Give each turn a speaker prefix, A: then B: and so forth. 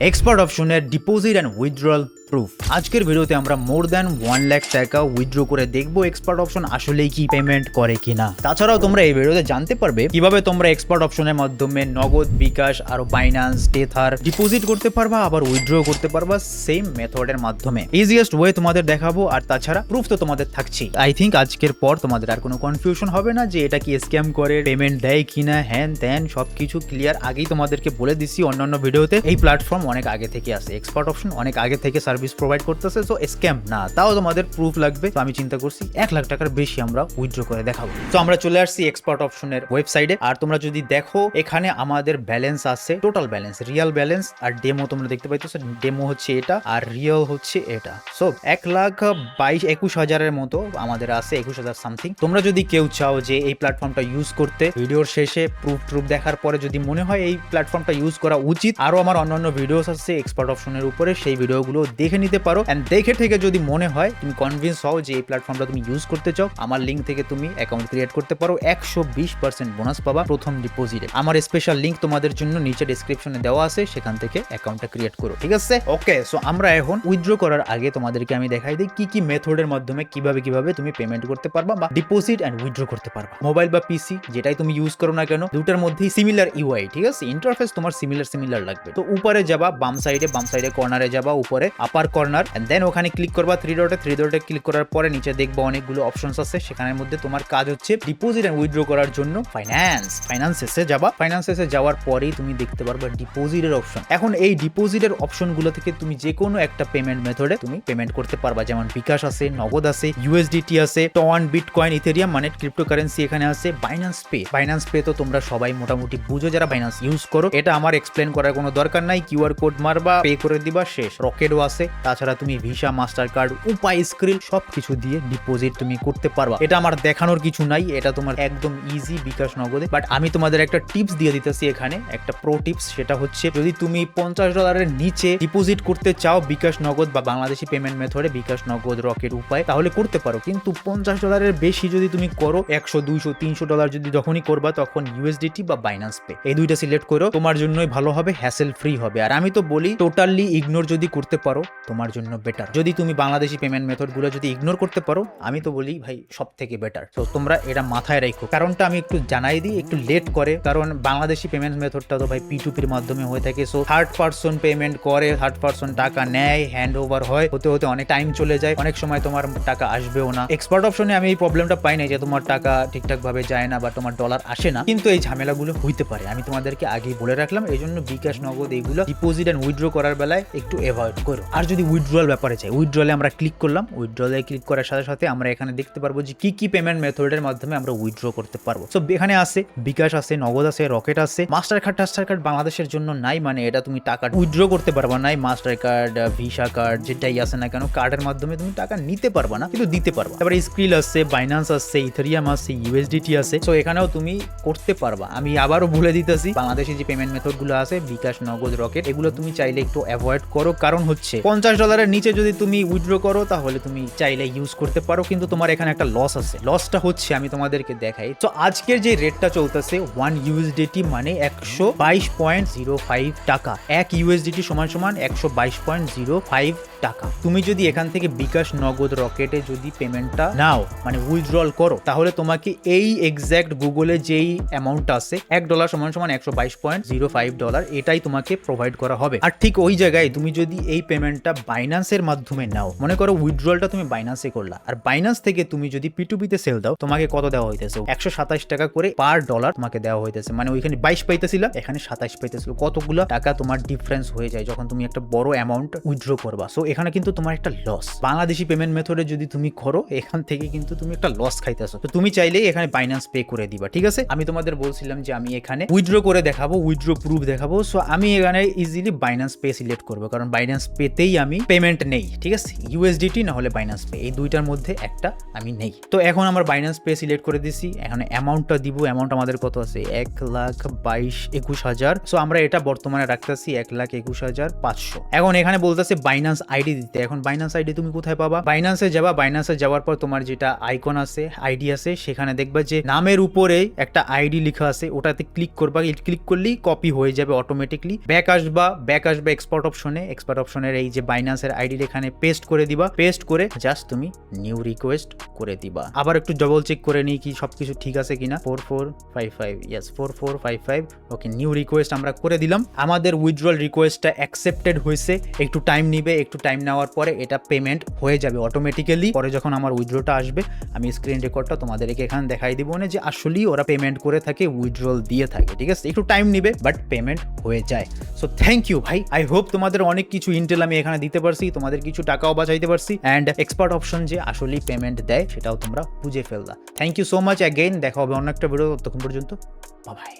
A: Expert অপশনের deposit and withdrawal proof আজকের ভিডিওতে আমরা মোর দ্যান ওয়ান লাখ টাকা উইথড্র করে দেখব এক্সপার্ট অপশন আসলেই কি পেমেন্ট করে কিনা। তাছাড়াও তোমরা এই ভিডিওতে জানতে পারবে কীভাবে তোমরা এক্সপার্ট অপশনের মাধ্যমে নগদ, বিকাশ আর বাইন্যান্স টেথার ডিপোজিট করতে পারবা, আবার উইথড্র করতে পারবা সেম মেথডের মাধ্যমে। ইজিয়েস্ট ওয়ে তোমাদের দেখাবো, আর তাছাড়া প্রুফ তো তোমাদের থাকছেই আই থিঙ্ক আজকের পর তোমাদের আর কোনো কনফিউশন হবে না যে এটা কি স্ক্যাম করে পেমেন্ট দেয় কিনা, হ্যান ত্যান, সবকিছু ক্লিয়ার আগেই তোমাদেরকে বলে দিছি অন্যান্য ভিডিওতে। এই প্ল্যাটফর্ম অনেক আগে থেকে আসে এক্সপার্ট অপশন অনেক আগে থেকে সার্ভিস প্রোভাইড করতেছে সো স্ক্যাম না। তাও তোমাদের প্রুফ লাগবে। তো আমি চিন্তা করছি, এক লাখ টাকার বেশি আমরা উইথড্র করে দেখাবো। তো আমরা চলে আসছি এক্সপার্ট অপশনের ওয়েবসাইটে আর তোমরা যদি দেখো, এখানে আমাদের ব্যালেন্স আছে টোটাল ব্যালেন্স রিয়াল ব্যালেন্স আর ডেমো তোমরা দেখতে পাইতেছো ডেমো হচ্ছে এটা, আর রিয়েল হচ্ছে এটা। সো এক লাখ বাইশ, একুশ হাজারের মতো আমাদের আছে, একুশ হাজার সামথিং তোমরা যদি কেউ চাও যে এই প্ল্যাটফর্মটা ইউজ করতে ভিডিওর শেষে প্রুফ ট্রুফ দেখার পরে যদি মনে হয় এই প্ল্যাটফর্মটা ইউজ করা উচিত, আরও আমার অন্যান্য ভিডিওস আছে এক্সপার্ট অপশনের উপরে, সেই ভিডিওগুলো দেখে নিতে পারো। এন্ড দেখে থেকে যদি মনে হয়, তুমি কনভিন্স হও যে এই প্ল্যাটফর্মটা তুমি ইউজ করতে চাও, আমার লিঙ্ক থেকে তুমি অ্যাকাউন্ট ক্রিয়েট করতে পারো। একশো বিশ পার্সেন্ট বোনাস পাবা প্রথম ডিপোজিটে আমার স্পেশাল লিঙ্ক তোমাদের জন্য নিচে ডিসক্রিপশনে দেওয়া আছে, সেখান থেকে অ্যাকাউন্টটা ক্রিয়েট করো, ঠিক আছে? ওকে সো আমরা এখন উইথড্র করার আগে তোমাদেরকে আমি দেখাই দিই কি কি মেথডের মাধ্যমে কীভাবে কীভাবে তুমি পেমেন্ট করতে পারবা বা ডিপোজিট অ্যান্ড উইথড্র করতে পারবা। মোবাইল বা পিসি যেটাই তুমি ইউজ করো না কেন, দুটার মধ্যেই সিমিলার ইউআই ঠিক আছে? ইন্টারফেস তোমার সিমিলার সিমিলার লাগবে। তো উপরে যাবা, বাম সাইডে বাম সাইডে কর্নারে যাবা, উপরে আপার কর্নার এন্ড দেন ওখানে ক্লিক করবা থ্রি ডটে থ্রি ডটে ক্লিক করার পরে নিচে দেখবা অনেকগুলো অপশনস আছে, সেখানের মধ্যে তোমার কাজ হচ্ছে ডিপোজিট এন্ড উইথড্র করার জন্য ফাইন্যান্স ফাইন্যান্সেসে যাবা। ফাইন্যান্সেসে যাওয়ার পরেই তুমি দেখতে পারবা ডিপোজিটের অপশন এখন এই ডিপোজিটের অপশনগুলো থেকে তুমি যে কোনো একটা পেমেন্ট মেথডে তুমি পেমেন্ট করতে পারবা, যেমন বিকাশ আছে, নগদ আছে ইউএসডিটি আছে টন বিটকয়েন ইথেরিয়াম মানে ক্রিপ্টোকারেন্সি এখানে আছে বাইন্যান্স পে বাইন্যান্স পে তো তোমরা সবাই মোটামুটি বুঝো, যারা বাইন্যান্স ইউজ করো। এটা আমার এক্সপ্লেন করার কোনো দরকার নাই। কিউআর কোড মারবা পে করে দিবা, শেষ। রকেটও আছে। তাছাড়া তুমি Visa master card Upay Skrill সব কিছু দিয়ে ডিপোজিট তুমি করতে পারবা। এটা আমার দেখানোর কিছু নাই, এটা তোমার একদম ইজি বিকাশ নগদে। বাট আমি তোমাদের একটা টিপস দিয়ে দিতেছি এখানে, একটা প্রো টিপস সেটা হচ্ছে যদি তুমি পঞ্চাশ ডলারের নিচে ডিপোজিট করতে চাও বিকাশ নগদ বা বাংলাদেশি পেমেন্ট মেথডে বিকাশ নগদ রকেট উপায় তাহলে করতে পারো। কিন্তু পঞ্চাশ ডলারের বেশি যদি তুমি করো, একশো, দুইশো, তিনশো ডলার যদি যখনই করবা, তখন ইউএসডিটি বা বাইন্যান্স পে এই দুইটা সিলেক্ট করো, তোমার জন্যই ভালো হবে হ্যাসেল ফ্রি হবে। আর আমি তো বলি টোটালি ইগনোর যদি করতে পারো তোমার জন্য বেটার যদি তুমি বাংলাদেশি পেমেন্ট মেথডগুলো যদি ইগনোর করতে পারো, আমি তো বলি, ভাই সব থেকে বেটার তো তোমরা এটা মাথায় রাখো। কারণটা আমি একটু জানাই দিই, একটু লেট করে। কারণ বাংলাদেশি পেমেন্ট মেথডটা তো ভাই পিটুপির মাধ্যমে হয়ে থাকে। সো থার্ড পার্সন পেমেন্ট করে থার্ড পার্সন টাকা নেয় হ্যান্ড ওভার হয়। হতে হতে অনেক টাইম চলে যায়। অনেক সময় তোমার টাকা আসবেও না। এক্সপার্ট অপশনে আমি এই প্রবলেমটা পাই না যে তোমার টাকা ঠিকঠাক ভাবে যায় না বা তোমার ডলার আসে না। কিন্তু এই ঝামেলাগুলো হইতে পারে। আমি তোমাদেরকে আগেই বলে রাখলাম এই জন্য বিকাশ নগদ এইগুলো ডিপোজিট অ্যান্ড উইথড্র করার বেলায় একটু অ্যাভয়েড করো। আর যদি উইথড্রল ব্যাপারে চাই উইথড্রলে আমরা ক্লিক করলাম উইথড্রলে ক্লিক করার সাথে সাথে আমরা এখানে দেখতে পারব যে কি কি পেমেন্ট মেথডের মাধ্যমে আমরা উইথড্র করতে পারব। সো এখানে আছে, বিকাশ আছে, নগদ আছে রকেট আছে মাস্টার কার্ড টাস্টার কার্ড বাংলাদেশের জন্য নাই মানে এটা তুমি টাকা উইথড্র করতে পারবা নাই মাস্টার কার্ড ভিসা কার্ড যেটাই আছে না কেন কার্ডের মাধ্যমে তুমি টাকা নিতে পারবা না, কিন্তু দিতে পারবা। তারপরে স্ক্রিল আছে বাইন্যান্স আছে ইথেরিয়াম আছে ইউএসডিটি আছে সো এখানেও তুমি করতে পারবা। আমি আবারও ভুলে দিতেছি, বাংলাদেশে যে পেমেন্ট মেথডগুলো আছে, বিকাশ, নগদ রকেট এগুলো তুমি চাইলে একটু অ্যাভয়েড করো। কারণ হচ্ছে পঞ্চাশ ডলারের নিচে যদি তুমি উইথড্র করো, তাহলে তুমি চাইলে ইউজ করতে পারো, কিন্তু তোমার এখানে একটা লস আছে। লসটা হচ্ছে, আমি তোমাদেরকে দেখাই। তো আজকের যে রেটটা চলতেছে ওয়ান ইউএসডিটি মানে একশো বাইশ পয়েন্ট জিরো ফাইভ টাকা। এক ইউএসডিটি সমান সমান একশো বাইশ পয়েন্ট জিরো ফাইভ টাকা। তুমি যদি এখান থেকে বিকাশ নগদ রকেটে যদি পেমেন্টটা নাও মানে উইথড্রল করো, তাহলে তোমাকে এই এক্স্যাক্ট গুগলে যেই অ্যামাউন্ট আছে, এক ডলার সমান সমান একশো বাইশ পয়েন্ট জিরো ফাইভ ডলার এটাই তোমাকে প্রোভাইড করা হবে। আর ঠিক ওই জায়গায় তুমি যদি এই পেমেন্টটা বাইন্যান্সের মাধ্যমে নাও। মনে করো উইথড্রলটা তুমি বাইন্যান্সে করলা। আর বাইন্যান্স থেকে তুমি যদি পিটুপিতে সেল দাও, তোমাকে কত দেওয়া হইতেছে? একশো সাতাশ টাকা করে পার ডলার তোমাকে দেওয়া হইতেছে। মানে ওইখানে বাইশ পাইতেছিল, এখানে সাতাশ পাইতেছিল। কতগুলো টাকা তোমার ডিফারেন্স হয়ে যায় যখন তুমি একটা বড় অ্যামাউন্ট উইথড্র করবা? সো এখানে কিন্তু তোমার একটা লস বাংলাদেশি পেমেন্ট মেথডে যদি তুমি করো, এখান থেকে কিন্তু তুমি একটা লস খাইতেছো। তো তুমি চাইলেই এখানে বাইন্যান্স পে করে দিবা, ঠিক আছে? আমি তোমাদের বলছিলাম যে আমি এখানে উইথড্র করে দেখাবো উইথড্র প্রুফ দেখাবো। সো আমি এখানে ইজিলি বাইন্যান্স পে সিলেক্ট করব। কারণ বাইন্যান্স পেতেই পেতেই আমি পেমেন্ট নেই, ঠিক আছে? ইউএসডিটি না হলে বাইন্যান্স পে এই দুইটার মধ্যে একটা আমি নেই। তো এখন আমার বাইন্যান্স পে সিলেক্ট করে দিছি, এখন অ্যামাউন্টটা দিব অ্যামাউন্ট আমাদের কত আছে? এক লাখ বাইশ একুশ হাজার। সো আমরা এটা বর্তমানে রাখতেছি এক লাখ একুশ হাজার পাঁচশো। এখন এখানে বলতেছে বাইন্যান্স আইডি দিতে। এখন বাইন্যান্স আইডি তুমি কোথায় পাবা? বাইন্যান্সে যাবা বাইন্যান্সে যাওয়ার পর তোমার যেটা আইকন আছে আইডি আছে, সেখানে দেখবা যে নামের উপরে একটা আইডি লেখা আছে, ওটাতে ক্লিক করবা। ক্লিক করলেই কপি হয়ে যাবে অটোমেটিকলি ব্যাক আসবা ব্যাক আসবে এক্সপোর্ট অপশনে এক্সপোর্ট অপশনের এই যে বাইন্যান্সের আইডি এখানে পেস্ট করে দিবা। পেস্ট করে জাস্ট তুমি নিউ রিকোয়েস্ট করে দিবা। আবার একটু ডবল চেক করে নিই কি সবকিছু ঠিক আছে কিনা। Four four five five yes four four five five okay new request আমরা করে দিলাম। আমাদের উইথড্রল রিকোয়েস্টটা অ্যাকসেপ্টেড হয়েছে। একটু টাইম নিবে, একটু টাইম নেওয়ার পরে এটা পেমেন্ট হয়ে যাবে অটোমেটিক্যালি পরে যখন আমার উইথড্রটা আসবে, আমি স্ক্রিন রেকর্ডটা তোমাদেরকে এখানে দেখাই দিব না যে আসলেই ওরা পেমেন্ট করে থাকে উইথড্রল দিয়ে থাকে, ঠিক আছে? একটু টাইম নিবে বাট পেমেন্ট হয়ে যায়। সো থ্যাংক ইউ ভাই। আই হোপ তোমাদের অনেক কিছু ইন্টেল আমি এখানে দিতে পারছি, তোমাদের কিছু টাকাও বাঁচাইতে পারছি। অ্যান্ড এক্সপার্ট অপশন যে আসলেই পেমেন্ট দেয়, সেটাও তোমরা বুঝে ফেললা। Thank you so much again দেখা হবে অন্য একটা ভিডিও ততক্ষণ পর্যন্ত বাই